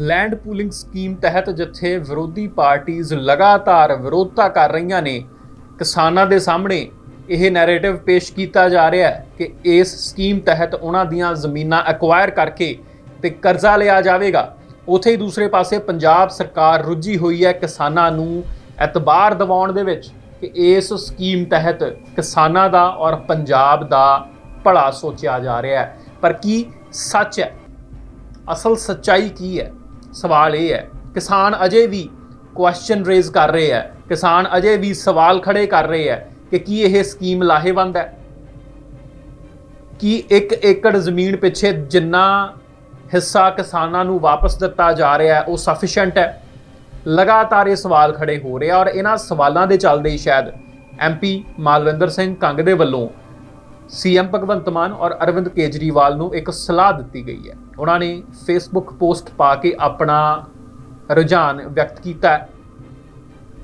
Land pooling scheme ਤਹਿਤ ਜਿੱਥੇ ਵਿਰੋਧੀ ਪਾਰਟੀਆਂ ਲਗਾਤਾਰ ਵਿਰੋਧਤਾ ਕਰ ਰਹੀਆਂ ਨੇ, ਕਿਸਾਨਾਂ ਦੇ ਸਾਹਮਣੇ ਇਹ ਨੈਰੇਟਿਵ ਪੇਸ਼ ਕੀਤਾ ਜਾ ਰਿਹਾ ਹੈ ਕਿ ਇਸ ਸਕੀਮ ਤਹਿਤ ਉਹਨਾਂ ਦੀਆਂ ਜ਼ਮੀਨਾਂ ਐਕਵਾਇਰ ਕਰਕੇ ਤੇ ਕਰਜ਼ਾ ਲਿਆ ਜਾਵੇਗਾ। ਉਥੇ ਹੀ ਦੂਸਰੇ ਪਾਸੇ ਪੰਜਾਬ ਸਰਕਾਰ ਰੁੱਝੀ ਹੋਈ ਹੈ ਕਿਸਾਨਾਂ ਨੂੰ ਐਤਬਾਰ ਦਿਵਾਉਣ ਦੇ ਵਿੱਚ ਕਿ ਇਸ ਸਕੀਮ ਤਹਿਤ ਕਿਸਾਨਾਂ ਦਾ ਔਰ ਪੰਜਾਬ ਦਾ ਭਲਾ ਸੋਚਿਆ ਜਾ ਰਿਹਾ ਹੈ। ਪਰ ਕੀ ਸੱਚ ਹੈ? ਅਸਲ ਸੱਚਾਈ ਕੀ ਹੈ? ਸਵਾਲ ਇਹ ਹੈ, ਕਿਸਾਨ ਅਜੇ ਵੀ ਕੁਐਸਚਨ ਰੇਜ਼ ਕਰ ਰਹੇ ਹੈ, ਕਿਸਾਨ ਅਜੇ ਵੀ ਸਵਾਲ ਖੜੇ ਕਰ ਰਹੇ ਹੈ ਕਿ ਕੀ ਇਹ ਸਕੀਮ ਲਾਹੇਵੰਦ ਹੈ? ਕੀ 1 ਏਕੜ ਜ਼ਮੀਨ ਪਿੱਛੇ ਜਿੰਨਾ ਹਿੱਸਾ ਕਿਸਾਨਾਂ ਨੂੰ ਵਾਪਸ ਦਿੱਤਾ ਜਾ ਰਿਹਾ ਹੈ, ਉਹ ਸਫੀਸ਼ੀਐਂਟ ਹੈ? ਲਗਾਤਾਰ ਇਹ ਸਵਾਲ ਖੜੇ ਹੋ ਰਹੇ ਆ ਔਰ ਇਹਨਾਂ ਸਵਾਲਾਂ ਦੇ ਚੱਲਦੇ ਹੀ ਸ਼ਾਇਦ ਐਮਪੀ ਮਾਲਵਿੰਦਰ ਸਿੰਘ ਕੰਗ ਦੇ ਵੱਲੋਂ ਸੀਐਮ ਭਗਵੰਤ ਮਾਨ ਔਰ ਅਰਵਿੰਦ ਕੇਜਰੀਵਾਲ ਨੂੰ ਇੱਕ ਸਲਾਹ ਦਿੱਤੀ ਗਈ ਹੈ। ਉਹਨਾਂ ਨੇ ਫੇਸਬੁੱਕ ਪੋਸਟ ਪਾ ਕੇ ਆਪਣਾ ਰੁਝਾਨ ਵਿਅਕਤ ਕੀਤਾ ਹੈ।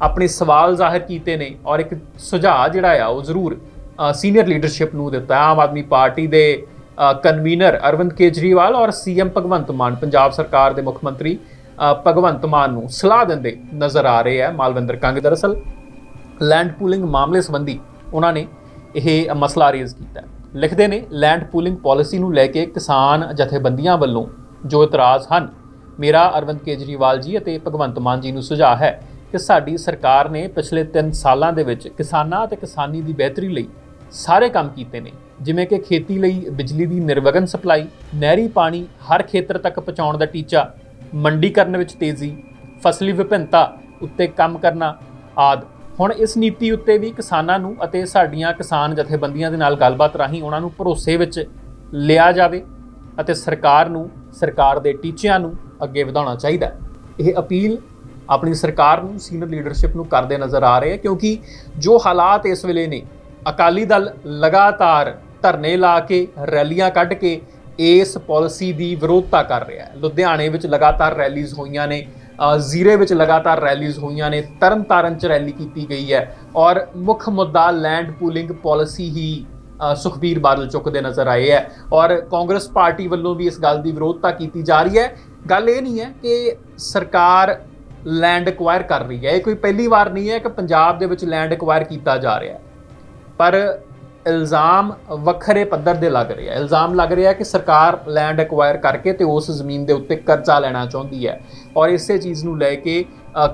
ਆਪਣੇ ਸਵਾਲ ਜ਼ਾਹਿਰ ਕੀਤੇ ਨੇ ਔਰ ਇੱਕ ਸੁਝਾਅ ਜਿਹੜਾ ਆ, ਉਹ ਜ਼ਰੂਰ ਸੀਨੀਅਰ ਲੀਡਰਸ਼ਿਪ ਨੂੰ ਦਿੱਤਾ ਆਮ ਆਦਮੀ ਪਾਰਟੀ ਦੇ ਕਨਵੀਨਰ ਅਰਵਿੰਦ ਕੇਜਰੀਵਾਲ ਔਰ ਸੀਐਮ ਭਗਵੰਤ ਮਾਨ, ਪੰਜਾਬ ਸਰਕਾਰ ਦੇ ਮੁੱਖ ਮੰਤਰੀ ਭਗਵੰਤ ਮਾਨ ਨੂੰ ਸਲਾਹ ਦਿੰਦੇ ਨਜ਼ਰ ਆ ਰਹੇ ਹੈ ਮਾਲਵਿੰਦਰ ਕੰਗ। ਦਰਅਸਲ ਲੈਂਡ ਪੂਲਿੰਗ ਮਾਮਲੇ ਸੰਬੰਧੀ ਉਹਨਾਂ ਨੇ ਇਹ ਮਸਲਾ ਰੇਜ਼ ਕੀਤਾ ਲਿਖਦੇ ਨੇ ਲੈਂਡ ਪੂਲਿੰਗ ਪਾਲਿਸੀ ਨੂੰ ਲੈ ਕੇ ਕਿਸਾਨ ਜਥੇਬੰਦੀਆਂ ਵੱਲੋਂ ਜੋ ਇਤਰਾਜ਼ ਹਨ, ਮੇਰਾ ਅਰਵਿੰਦ ਕੇਜਰੀਵਾਲ ਜੀ ਅਤੇ ਭਗਵੰਤ ਮਾਨ ਜੀ ਨੂੰ ਸੁਝਾਅ ਹੈ ਕਿ ਸਾਡੀ ਸਰਕਾਰ ਨੇ ਪਿਛਲੇ 3 ਸਾਲਾਂ ਦੇ ਵਿੱਚ ਕਿਸਾਨਾਂ ਅਤੇ ਕਿਸਾਨੀ ਦੀ ਬਿਹਤਰੀ ਲਈ ਸਾਰੇ ਕੰਮ ਕੀਤੇ ਨੇ, ਜਿਵੇਂ ਕਿ ਖੇਤੀ ਲਈ ਬਿਜਲੀ ਦੀ ਨਿਰਵਗਨ ਸਪਲਾਈ, ਨਹਿਰੀ ਪਾਣੀ ਹਰ ਖੇਤਰ ਤੱਕ ਪਹੁੰਚਾਉਣ ਦਾ ਟੀਚਾ, ਮੰਡੀਕਰਨ ਵਿੱਚ ਤੇਜ਼ੀ, ਫਸਲੀ ਵਿਭਿੰਨਤਾ ਉੱਤੇ ਕੰਮ ਕਰਨਾ ਆਦਿ। ਹੁਣ ਇਸ ਨੀਤੀ ਉੱਤੇ ਵੀ ਕਿਸਾਨਾਂ ਨੂੰ ਅਤੇ ਸਾਡੀਆਂ ਕਿਸਾਨ ਜਥੇਬੰਦੀਆਂ ਦੇ ਨਾਲ ਗੱਲਬਾਤ ਰਾਹੀਂ ਉਹਨਾਂ ਨੂੰ ਭਰੋਸੇ ਵਿੱਚ ਲਿਆ ਜਾਵੇ ਅਤੇ ਸਰਕਾਰ ਨੂੰ, ਸਰਕਾਰ ਦੇ ਟੀਚਿਆਂ ਨੂੰ ਅੱਗੇ ਵਧਾਉਣਾ ਚਾਹੀਦਾ ਹੈ। ਇਹ ਅਪੀਲ ਆਪਣੀ ਸਰਕਾਰ ਨੂੰ, ਸੀਨੀਅਰ ਲੀਡਰਸ਼ਿਪ ਨੂੰ ਕਰਦੇ ਨਜ਼ਰ ਆ ਰਹੇ ਹੈ ਕਿਉਂਕਿ ਜੋ ਹਾਲਾਤ ਇਸ ਵੇਲੇ ਨੇ, ਅਕਾਲੀ ਦਲ ਲਗਾਤਾਰ ਧਰਨੇ ਲਾ ਕੇ, ਰੈਲੀਆਂ ਕੱਢ ਕੇ ਇਸ ਪਾਲਿਸੀ ਦੀ ਵਿਰੋਧਤਾ ਕਰ ਰਿਹਾ ਹੈ ਲੁਧਿਆਣੇ ਵਿੱਚ ਲਗਾਤਾਰ ਰੈਲੀਜ਼ ਹੋਈਆਂ ਨੇ ਜ਼ੀਰੇ ਵਿੱਚ ਲਗਾਤਾਰ ਰੈਲੀਜ਼ ਹੋਈਆਂ ਨੇ, ਤਰਨਤਾਰਨ ਚ ਰੈਲੀ ਕੀਤੀ ਗਈ ਹੈ ਔਰ ਮੁੱਖ ਮੁੱਦਾ ਲੈਂਡ ਪੂਲਿੰਗ ਪਾਲਿਸੀ ਹੀ ਸੁਖਬੀਰ ਬਾਦਲ ਚੁੱਕਦੇ ਨਜ਼ਰ ਆਏ ਹੈ ਔਰ ਕਾਂਗਰਸ ਪਾਰਟੀ ਵੱਲੋਂ ਵੀ ਇਸ ਗੱਲ ਦੀ ਵਿਰੋਧਤਾ ਕੀਤੀ ਜਾ ਰਹੀ ਹੈ। ਗੱਲ ਇਹ ਨਹੀਂ ਹੈ ਕਿ ਸਰਕਾਰ ਲੈਂਡ ਐਕਵਾਇਰ ਕਰ ਰਹੀ ਹੈ। ਇਹ ਕੋਈ ਪਹਿਲੀ ਵਾਰ ਨਹੀਂ ਹੈ ਕਿ ਪੰਜਾਬ ਦੇ ਵਿੱਚ ਲੈਂਡ ਐਕਵਾਇਰ ਕੀਤਾ ਜਾ ਰਿਹਾ ਹੈ। ਪਰ ਇਲਜ਼ਾਮ ਵੱਖਰੇ ਪੱਧਰ ਦੇ ਲੱਗ ਰਿਹਾ ਇਲਜ਼ਾਮ ਲੱਗ ਰਿਹਾ ਕਿ ਸਰਕਾਰ ਲੈਂਡ ਐਕਵਾਇਰ ਕਰਕੇ ਤੇ ਉਸ ਜ਼ਮੀਨ ਦੇ ਉੱਤੇ ਕਰਜ਼ਾ ਲੈਣਾ ਚਾਹੁੰਦੀ ਹੈ। ਔਰ ਇਸੇ ਚੀਜ਼ ਨੂੰ ਲੈ ਕੇ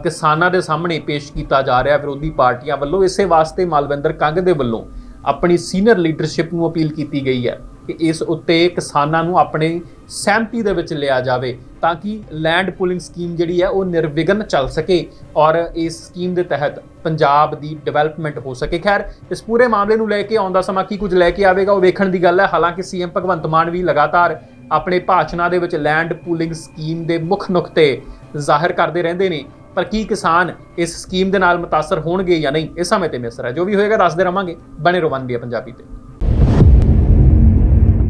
ਕਿਸਾਨਾਂ ਦੇ ਸਾਹਮਣੇ ਪੇਸ਼ ਕੀਤਾ ਜਾ ਰਿਹਾ, ਵਿਰੋਧੀ ਪਾਰਟੀਆਂ ਵੱਲੋਂ। ਇਸੇ ਵਾਸਤੇ ਮਾਲਵਿੰਦਰ ਕੰਗ ਦੇ ਵੱਲੋਂ ਆਪਣੀ ਸੀਨੀਅਰ ਲੀਡਰਸ਼ਿਪ ਨੂੰ ਅਪੀਲ ਕੀਤੀ ਗਈ ਹੈ। ਕਿ ਇਸ ਉੱਤੇ ਕਿਸਾਨਾਂ ਨੂੰ ਆਪਣੇ ਸਹਿਮਤੀ ਦੇ ਵਿੱਚ ਲਿਆ ਜਾਵੇ ਤਾਂ ਕਿ ਲੈਂਡ ਪੂਲਿੰਗ ਸਕੀਮ ਜਿਹੜੀ ਹੈ ਉਹ ਨਿਰਵਿਘਨ ਚੱਲ ਸਕੇ ਔਰ ਇਸ ਸਕੀਮ ਦੇ ਤਹਿਤ ਪੰਜਾਬ ਦੀ ਡਿਵੈਲਪਮੈਂਟ ਹੋ ਸਕੇ। ਖੈਰ, ਇਸ ਪੂਰੇ ਮਾਮਲੇ ਨੂੰ ਲੈ ਕੇ ਆਉਂਦਾ ਸਮਾਂ ਕੀ ਕੁਝ ਲੈ ਕੇ ਆਵੇਗਾ ਉਹ ਵੇਖਣ ਦੀ ਗੱਲ ਹੈ। ਹਾਲਾਂਕਿ ਸੀਐਮ ਭਗਵੰਤ ਮਾਨ ਵੀ ਲਗਾਤਾਰ ਆਪਣੇ ਭਾਸ਼ਣਾਂ ਦੇ ਵਿੱਚ ਲੈਂਡ ਪੂਲਿੰਗ ਸਕੀਮ ਦੇ ਮੁੱਖ ਨੁਕਤੇ ਜ਼ਾਹਿਰ ਕਰਦੇ ਰਹਿੰਦੇ ਨੇ। ਪਰ ਕੀ ਕਿਸਾਨ ਇਸ ਸਕੀਮ ਦੇ ਨਾਲ ਮੁਤਾਸਰ ਹੋਣਗੇ ਜਾਂ ਨਹੀਂ, ਇਸ ਸਮੇਂ ਤੇ ਮਿਸਰ ਹੈ ਜੋ ਵੀ ਹੋਏਗਾ ਦੱਸਦੇ ਰਵਾਂਗੇ। ਬਣੇ ਰਹੋ ਵਨ ਪੰਜਾਬੀ ਤੇ।